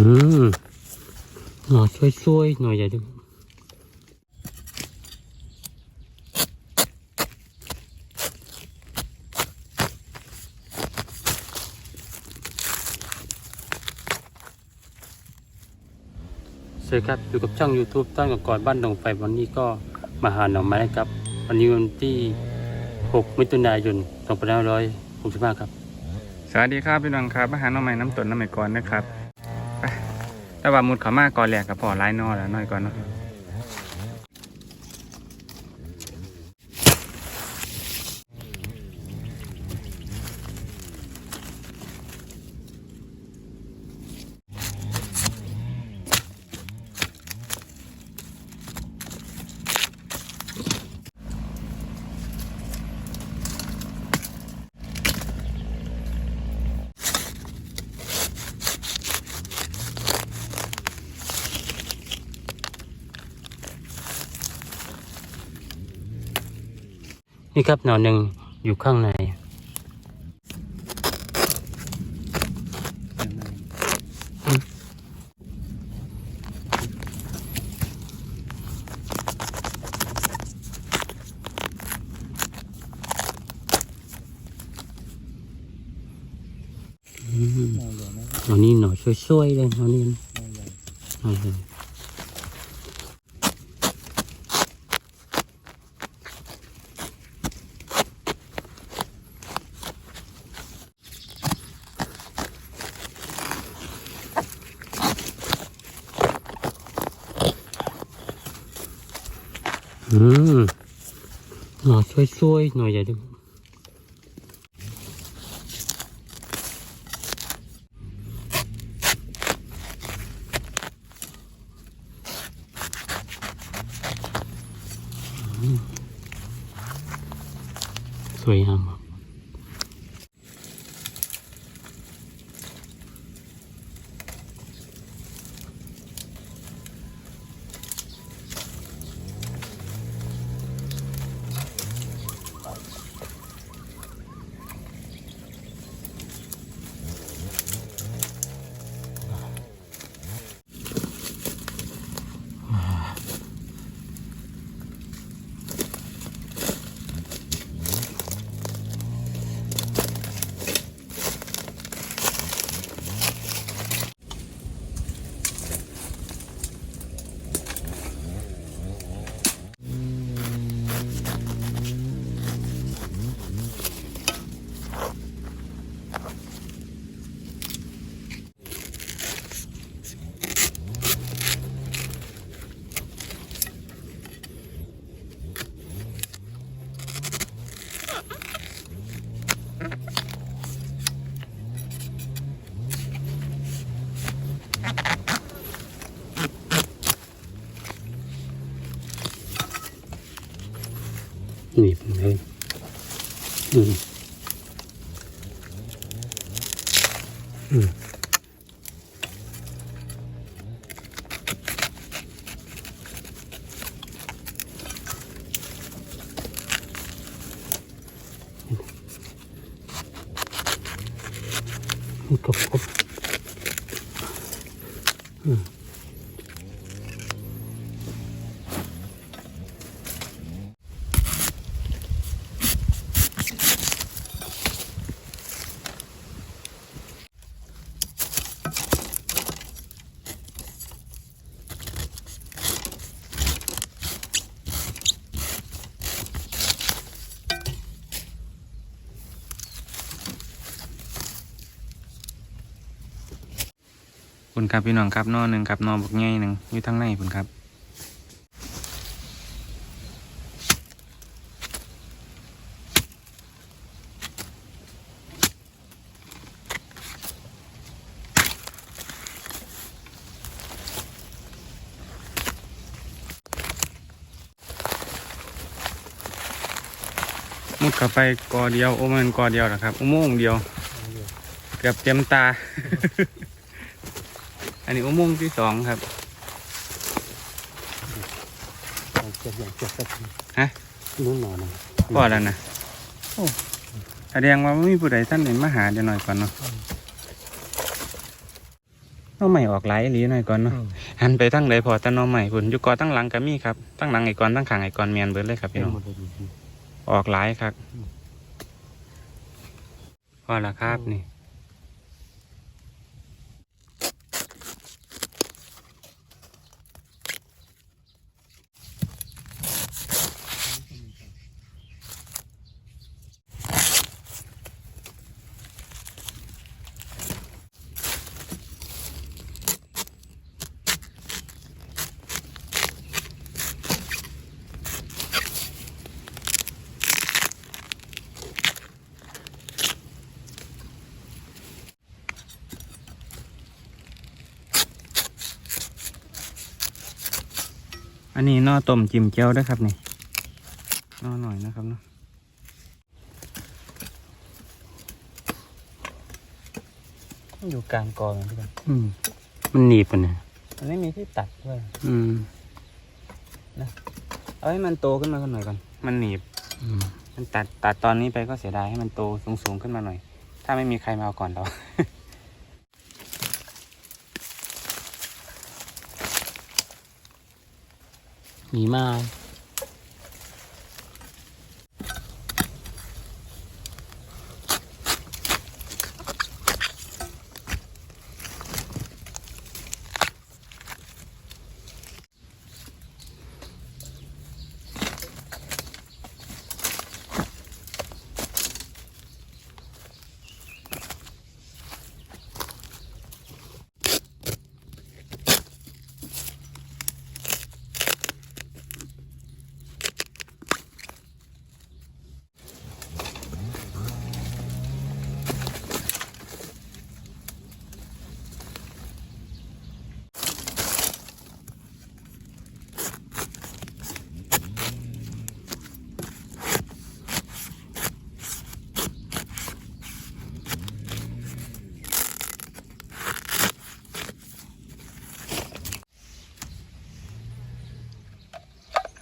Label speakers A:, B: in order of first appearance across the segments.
A: อืมหน่อช่วยๆหน่อยอย่าดูสวัสดีครับอยู่กับช่อง YouTube ต้นกับกอนบ้านดงไฟวันนี้ก็มาหาหน่อไม้ครับ วันนี้วันที่ 6 มิถุนายน2565ครับ
B: สวัสดีครับพี่น้องครับอาหารน้องใหม่น้ำตนน้ำใหม่ก่อนนะครับ แต่ว่ามุดเขามาก่อนแหลกกับพอไล่นอแล้วน้อยก่อนเนาะ
A: นี่ครับหน่อหนึ่งอยู่ข้างในอืมหน่อนี้หน่อช่วยๆเลยหน่อนี้หน่อยเลย อืมหน่อช่วยๆหน่อยอย่าดูอืมสวยงามครับหนีบเลยอืม อื
B: คุณครับพี่น้องครับนอหนึ่งครับนอบักใหญ่หนึ่งอยู่ทั้งในคุณครับมุดเข้าไปกอเดียว โอ้มันกอเดียวนะครับ อุโมงค์เดียว เกือบเต็มตา อันนี้อุโมงค์ที่สองครับ
A: เจ็บอย่างเจ็บสักที
B: ฮะ
A: นู่นหนอนนะ
B: พอแล้วนะแสดงว่าไม่มีผู้ใดท่านเห็นมาหาเดี๋ยวหน่อยก่อนเนาะหน้องใหม่ออกหลายอีหลีหน่อยก่อนเนาะหันไปทั้งใดพอแต่หน้องใหม่พุ่นอยู่กอตั้งหลังก็มีครับตั้งหลังไอ้ก่อนตั้งขางไอ้ก่อนเมียนเบิดเลยครับ
A: เต็
B: พี่
A: ม
B: น้อง
A: หมดเลย
B: ออกหลายครับ
A: อืม
B: พอละครับนี่ อันนี้หนอต้มจิ้มเจียวด้วยครับนี่หนอหน่อยนะครับเนาะ
A: อยู่กลางกองพี่กันอืมมันหนีบมันเนี่ย
B: อันนี้มีที่ตัดด้วย
A: อืม
B: เอาให้มันโตขึ้นมากันหน่อยก่อนมันหนีบ
A: อืม
B: มันตัดตัดตอนนี้ไปก็เสียดายให้มันโตสูงสูงๆขึ้นมาหน่อย ถ้าไม่มีใครมาเอาก่อนเรา
A: หนี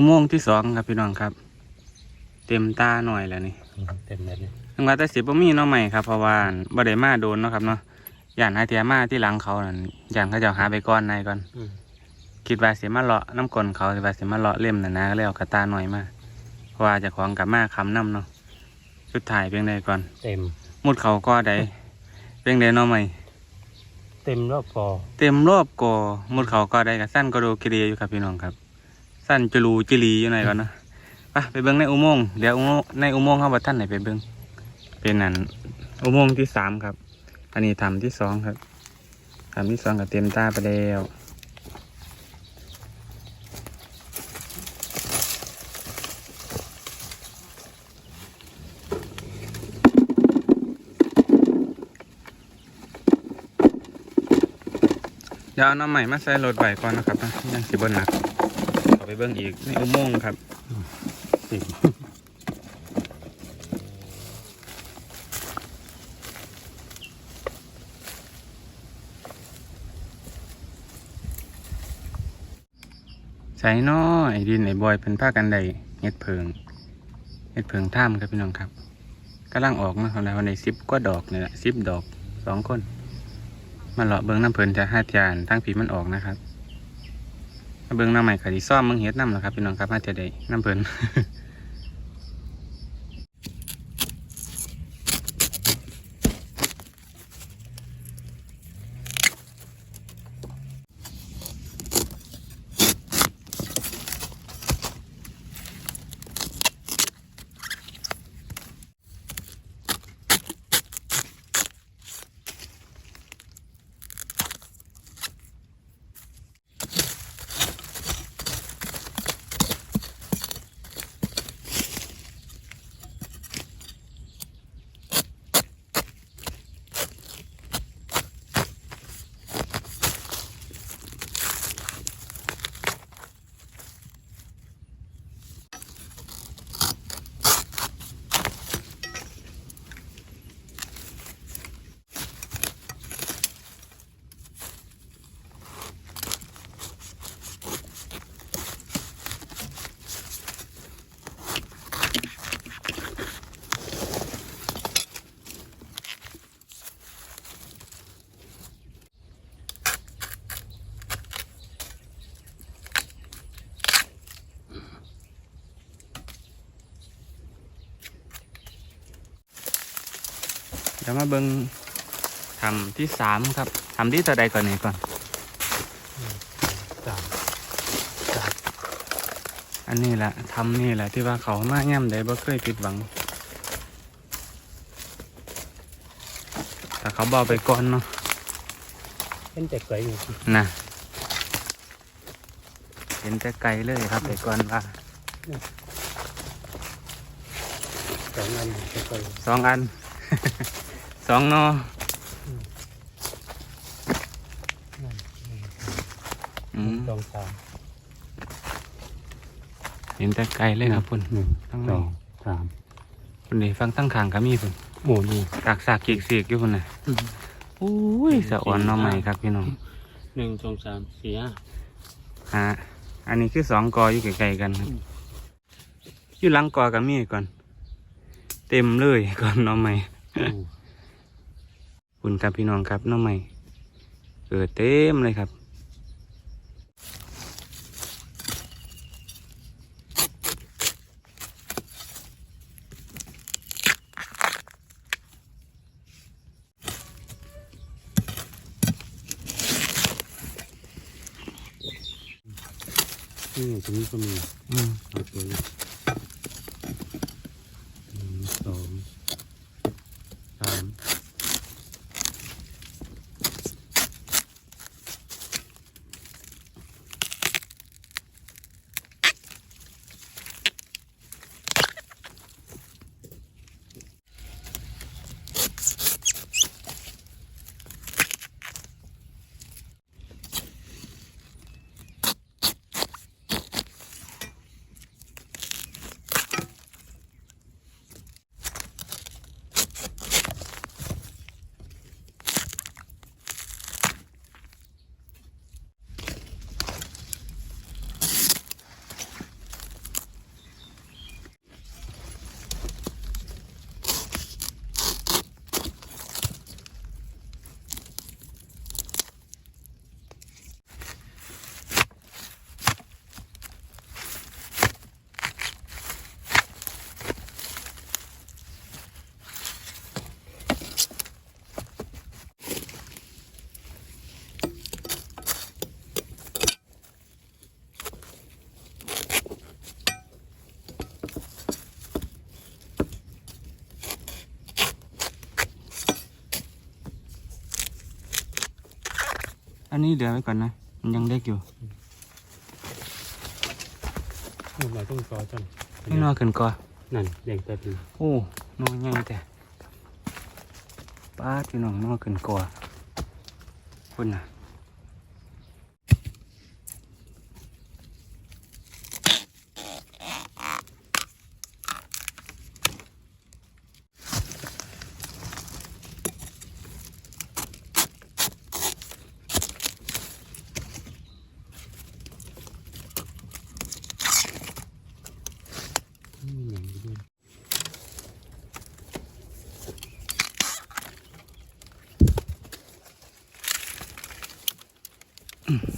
B: อุโมงค์ที่สองครับพี่น้องครับ เต็มตาหน่อยแล้วนี่
A: เต็มเลยเนี่ย
B: ถึงว่าแต่สิบ่มีเนาะใหม่ครับเพราะว่าบ่ได้มาโดนเนาะครับเนาะย่านหาเทียมาที่หลังเขานั่นย่านเขาเจะหาไปก่อนนายก่อน
A: อืม
B: คิดว่าสิมาเลาะน้ำกลนเขาสิว่าสิมาเลาะเล่มน่ะนะก็เลยเอากระตาหน่อยมาเพราะว่าเจะของกับมาคำน้ำเนาะสุดท้ายเพียงใดก่อน
A: เต็ม
B: มุดเขาก็ได้เพียงใดเนาะใหม่
A: เต็มรอบกอ
B: เต็มรอบกอมุดเขาก็ได้กับสั้นก็ดูคิเรียอยู่ครับพี่น้องครับ สั้นจรูจิลีอยู่ไหนก่อนเนาะไปไปเบิ้งในอุโมงค์เดี๋ยวในอุโมงค์เขาบัท่านไหนไปเบิ้งเป็นนั่นอุโมงค์ที่สามครับ อันนี้ทำที่สองครับทำที่สองกับเต็มตาไปแล้วเดี๋ยวเอาน้ำใหม่มาใส่รถไหวก่อนนะครับนะยังสิบนหนัก ไปเบิ้งอีกในอุโมงค์ครับใส่น้อยไอ้ดินไอ้บอยเป็นผ้ากันไดเห็ดเพิงเห็ดเพิงท่ามครับพี่น้องครับกำลังออกนะครับในสิบกว่าดอกเนี่ยสิบดอกสองคนมาเลาะเบิ้งน้ำเพลินจะห้าจานทั้งผีมันออกนะครับ เบิ้งน้ำใหม่ขายดีซ่อมเบิ้งเห็ดน้ำเหรอครับพี่น้องครับห้าจะเด้น้ำเพลิน จะมาเบิงทำที่สามครับทำที่ตัวใดก่อนนี่ก่อน
A: สามสาม
B: อันนี้แหละทำนี่แหละที่ว่าเขามาย่ำได้บ่เคยผิดหวังแต่เขาบอกไปก่อนเนาะ
A: เป็นแต่ไกลอยู่
B: นะเห็นแต่ไกลเลยครับไปก่อนว่า
A: สองอันแต่ไกล
B: สองอัน สองนออืม
A: สองสาม
B: เห็นแต่ไกลเลยครับพุ่น
A: หนึ่ง
B: ทั้ง
A: ส
B: ใน
A: องสาม
B: พุ่นนี่ฟังตั้งขางก็มีพุ่น
A: โอ้นี่
B: กากสากกีกเสียกอยู่พุ่นน่ะอุ้ยสะอ่อนหน้อใหม่ครับพี่น้อง
A: หนึ่งสองสามสี่ห้า
B: ฮะอันนี้คือสองกออยู่ไกลๆกันครับ
A: อืม
B: อยู่หลังกอกับมีก่อน เต็มเลยก่อนหน้องใหม่
A: โอ้
B: คุณครับพี่น้องครับหน้องใหม่เกิดเต็มเลยครับ
A: นี่ตรงนี้ก็มี
B: อืม
A: เอาตัวนี้ น
B: นี้เดี๋ยวไว้ก่อนนะ มันยังเล็กอยู่
A: นี่มาต้องซอจัน
B: ไม่นอขึ้นกอ
A: นั่นแดงแป๊บนึง
B: โอ้นอใหญ่แต่ป้าดพี่น้องนอขึ้นกอคุณน่ะ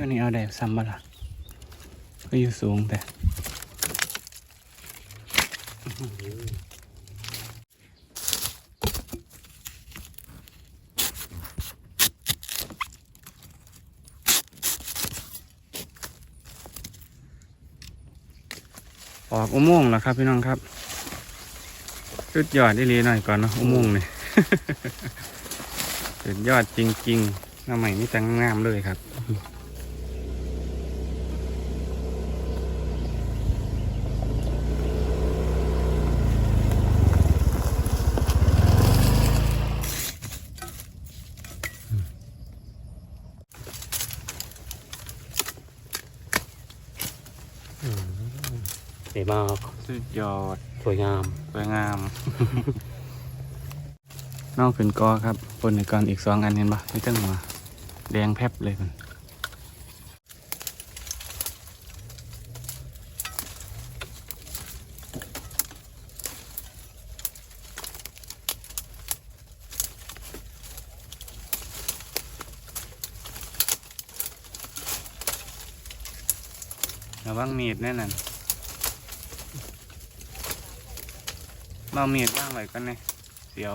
A: อัน
B: นี้เอาได้ซ้ำบ่ล่ะก็อยู่สูงแต่ออกอุโมงค์แล้วครับพี่น้องครับสุดยอดได้ลีหน่อยก่อนเนาะอุโมงค์เนี่ยสุดยอดจริงๆหน้าใหม่นี่แต่งงามเลยครับ
A: เสมาก
B: สุดยอด
A: สวยงาม
B: สวยงาม นอกขึ้นกอครับบนในกอนอีกสองอันเห็นปะไม่ต้องหัวแดงแพบเลยมัน วังมีดแน่นั่นเรามีดบ้างไวกันเนี่ยเดี๋ยว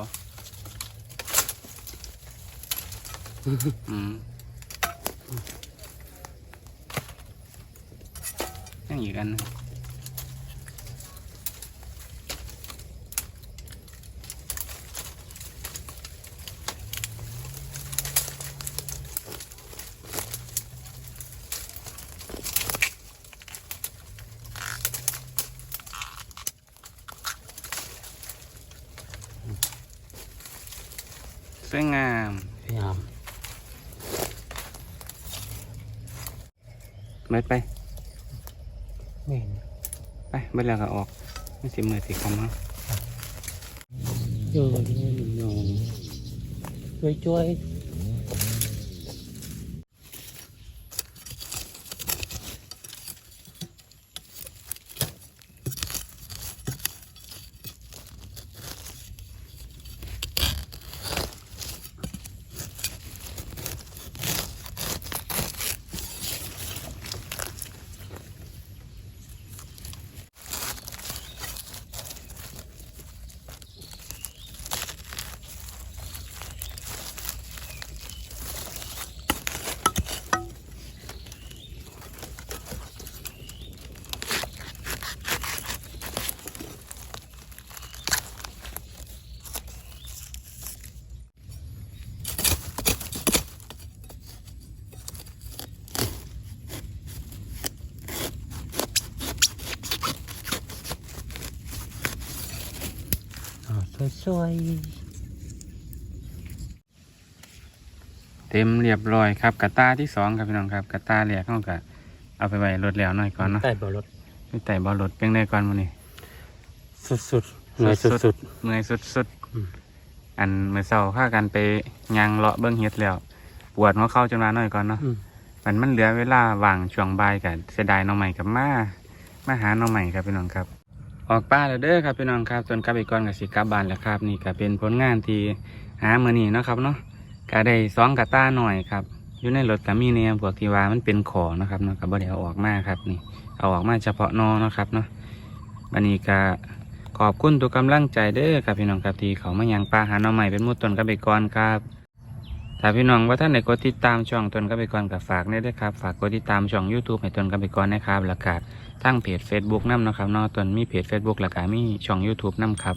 B: อืมยังอีกอันนึ สวยงาม
A: พยายาม
B: เบิดไป
A: ไม่เห็น
B: ไปเบิดแล้วก็ออกไม่สิมือสิคำเนาะ
A: โยนโยนช่วยช่วย ช่วยช่วย
B: เต็มเรียบร้อยครับกระตาที่สองครับพี่น้องครับกระตาแรกเขาก็เอาไปไว้รถแล้วหน่อยก่อนเนาะ
A: ใต้เบาะรถ
B: ไปไต่บอรถเพียงได้ก่อนมื้อนี้
A: สุดสุดๆเหนื่อยสุดสุด
B: เมื่อยสุด
A: อืม
B: ๆอันเมื่อเช้าพากันไปยางเลาะเบิ้งเฮ็ดแล้ว ปวดหัวเข่าจนมาหน่อยก่อนเนาะ
A: ๆอืม
B: มันมันเหลือเวลาว่างช่วงบ่ายกันเสียดายหน้องใหม่กับมามาหาหน้องใหม่ครับพี่น้องครับ ออกป้าแล้วเด้อครับพี่น้องครับจนกลับไปก่อนกับสิกลับบานแล้วครับ นี่ก็เป็นผลงานที่หามื้อนี้นะครับเนาะก็ได้สองกระต้าหน่อยครับอยู่ในรถก็มีเนี่ยพวกที่ว่ามันเป็นขอนะครับเนาะก็บ่ได้เอาออกมาครับนี่เอาออกมาเฉพาะนอนะครับเนาะบันนี้ก็ขอบคุณทุกกำลังใจเด้อครับพี่น้องครับที่เขามายังปลาหาหน้องใหม่เป็นมุดตนกับไปก่อนครับถ้าพี่น้องว่าท่านไหนกดติดตามช่องตนกับไปก่อนกับฝากเนี่ยด้วยครับฝากกดติดตามช่อง YouTube ให้ตนกับไปก่อนนะครับแล้วก็ ทั้งเพจ Facebook น้ำเนาะครับเนาะตนมีเพจ Facebook แล้วก็มีช่อง YouTube น้ำครับ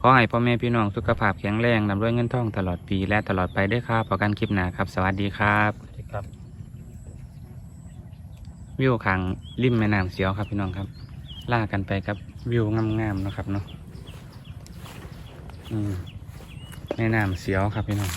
B: ขอให้พ่อแม่พี่น้องสุขภาพแข็งแรงร่ำรวยเงินทองตลอดปีและตลอดไปเด้วยครับพอกันคลิปหน้าครับ สวัสดีครับ
A: สวัสดีครับ
B: วิวขังริมแม่น้ำเสียวครับพี่น้องครับ ล่ากันไปกับวิวงามๆเนาะครับเนาะอืมแม่น้ำเสียวครับพี่น้อง